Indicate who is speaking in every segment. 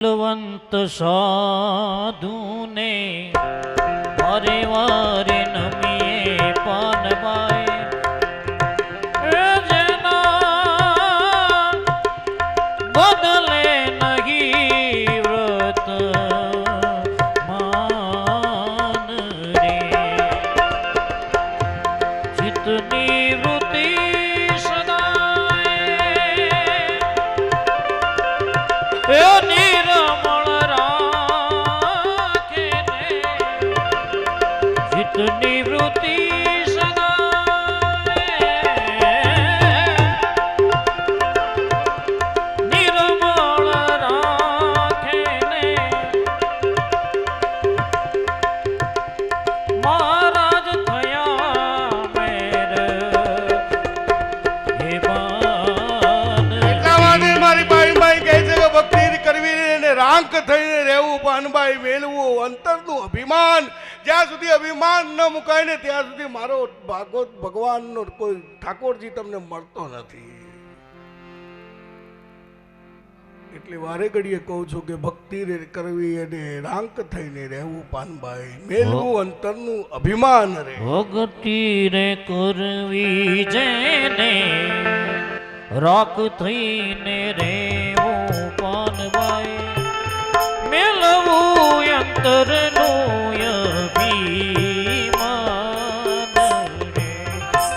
Speaker 1: બલવંત સાધુને વારે વારે નમીએ પાનબાઈ જેના બદલે
Speaker 2: પાનબાઈ મેળવું અંતરનું અભિમાન. જ્યાં સુધી અભિમાન ન મુકાય ને ત્યાં સુધી મારો ભાગવત ભગવાનનો કોઈ ઠાકોરજી તમને મળતો નથી. એટલે વારે ઘડીએ કહું છું કે ભક્તિ કરવી અને રાંક થઈને રહેવું પાનભાઈ મેલવું અંતરનું અભિમાન રે.
Speaker 1: ભક્તિ રે કરવી જેને રાખ થઈને રહેવું મેલવું અંતરનું અભિમાન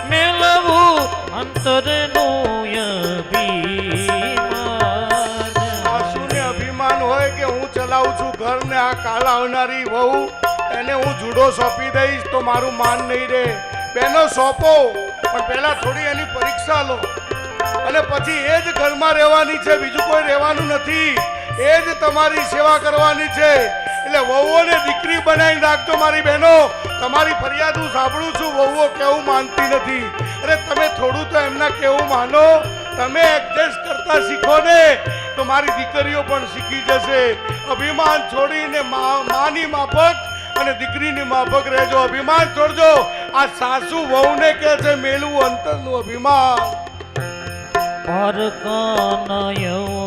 Speaker 1: મેલવું અંતરનું અભિમાન
Speaker 2: સાસુને અભિમાન હોય કે હું ચલાવું છું ઘરને આ કાલ આવનારી વહુ, એને હું જુડો સોંપી દઈશ તો મારું માન નહીં રહે. બેનો સોંપો, પણ પહેલા થોડી એની પરીક્ષા લો. અને પછી એ જ ઘરમાં રહેવાની છે, બીજું કોઈ રહેવાનું નથી. એ જ તમારી સેવા કરવાની છે. એટલે વહુઓને દીકરી બનાવી રાખજો મારી બહેનો. તમારી ફરિયાદ હું સાંભળું છું, વહુઓ કેવું માનતી નથી. અરે તમે થોડું તો એમના કેવું માનો. તમે એડજસ્ટ કરતા શીખો ને. તો મારી દીકરીઓ પણ શીખી જશે. અભિમાન છોડીને માની માફક અને દીકરીની માફક રહેજો. અભિમાન છોડજો. આ સાસુ વહુને કહે છે, મેલું અંતરનું અભિમાન.
Speaker 1: પારકાનય ગુણ